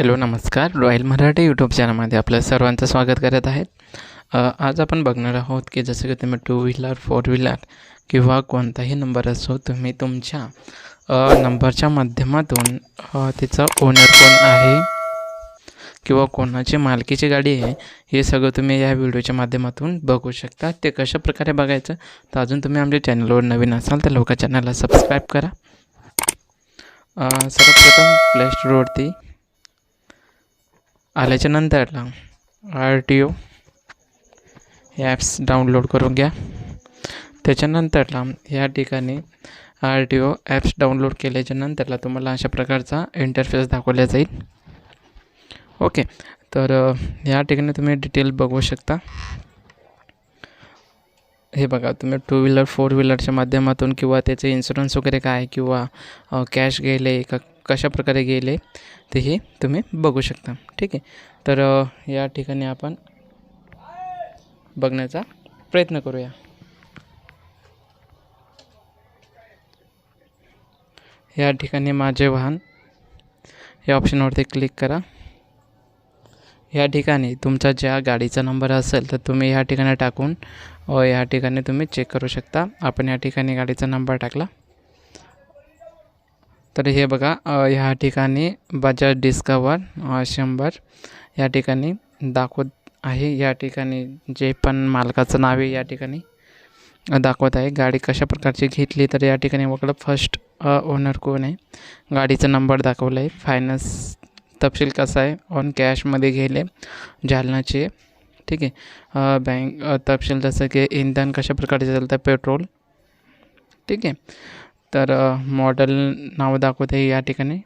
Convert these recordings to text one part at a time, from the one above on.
Hello नमस्कार. Royal Marathi YouTube चॅनलमध्ये आपलं सर्वांचं स्वागत करत आहेत आज आपण बघणार आहोत की जसं की तुम्ही टू व्हीलर फोर व्हीलर किंवा कोणताही नंबर असो तुम्ही तुमच्या नंबरच्या माध्यमातून तिचा ओनर कोण आहे किंवा कोणाची मालकीची गाडी आहे हे सगळं तुम्ही या व्हिडिओच्या माध्यमातून बघू शकता. ते कशा प्रकारे बघायचं तर अजून तुम्ही आमच्या चॅनलवर नवीन असाल तर लोक चॅनलला सबस्क्राईब करा. सर्वप्रथम प्ले स्टोरवरती आल्याच्या नंतरला R T O apps download करून घ्या. त्याच्यानंतरला या ठिकाणी R T O apps download केल्याच्या नंतरला तुम्हाला अशा प्रकारचा इंटरफेस दाखवला जाईल. ओके तर या ठिकाणी तुम्ही डिटेल बघू शकता. हे बघा तुम्ही टू व्हीलर फोर व्हीलरच्या माध्यमातून किंवा त्याचे इन्शुरन्स वगैरे काय आहे किंवा कॅश गेले का कशा प्रकारे गेले ते हे तुम्ही बघू शकता. ठीक आहे? तर या ठिकाणी आपण बघण्याचा प्रयत्न करूया. या ठिकाणी माझे वाहन या ऑप्शनवरती क्लिक करा. या ठिकाणी तुमचा ज्या गाडीचा नंबर असेल तर तुम्ही या ठिकाणी टाकून हो, या ठिकाणी तुम्ही चेक करू शकता. आपण या ठिकाणी गाडीचा नंबर टाकला. तर हे बघा या ह्या ठिकाणी बजाज डिस्कवर शंभर. या ठिकाणी दाखवत आहे या ठिकाणी जे पण मालकाचं नाव आहे या ठिकाणी दाखवत आहे. गाडी कशा प्रकारची घेतली तर या ठिकाणी वगळं फर्स्ट ओनर कोण आहे? गाडीचा नंबर दाखवला आहे फायनान्स तपशील कसा आहे? ऑन कॅशमध्ये गेले. जालनाचे ठीक आहे. बँक तपशील जसं की इंधन कशा प्रकारचे चालतं पेट्रोल. ठीक आहे. तर मॉडेल नाव दाखवते या ठिकाणी.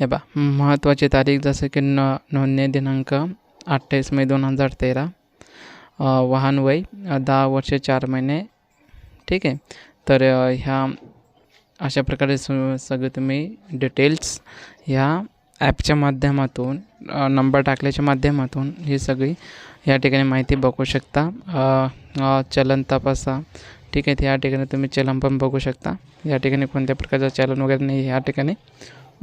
हे बा महत्त्वाची तारीख जसं की न नोंदणी दिनांक अठ्ठावीस मे दोन हजार तेरा. वाहन वय दहा वर्षे चार महिने. ठीक आहे. तर ह्या अशा प्रकारे सु सगळे तुम्ही डिटेल्स ह्या ॲपच्या माध्यमातून नंबर टाकल्याच्या माध्यमातून ही सगळी या ठिकाणी माहिती बघू शकता. चलन तपासा. ठीक आहे या ठिकाणी तुम्ही चलन पण बघू शकता. या ठिकाणी कोणत्या प्रकारचं चलन वगैरे नाही या ठिकाणी.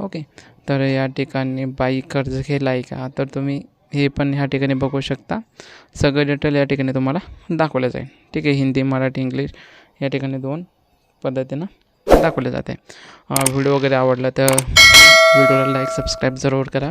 ओके तर या ठिकाणी बाईक कर्ज घेला आहे का? तर तुम्ही हे पण ह्या ठिकाणी बघू शकता. सगळं डिटेल या ठिकाणी तुम्हाला दाखवलं जाईल. ठीक आहे हिंदी मराठी इंग्लिश या ठिकाणी दोन पद्धतीनं दाखवले जाते. व्हिडिओ वगैरे आवडला तर व्हिडिओला लाईक सबस्क्राईब जरूर करा.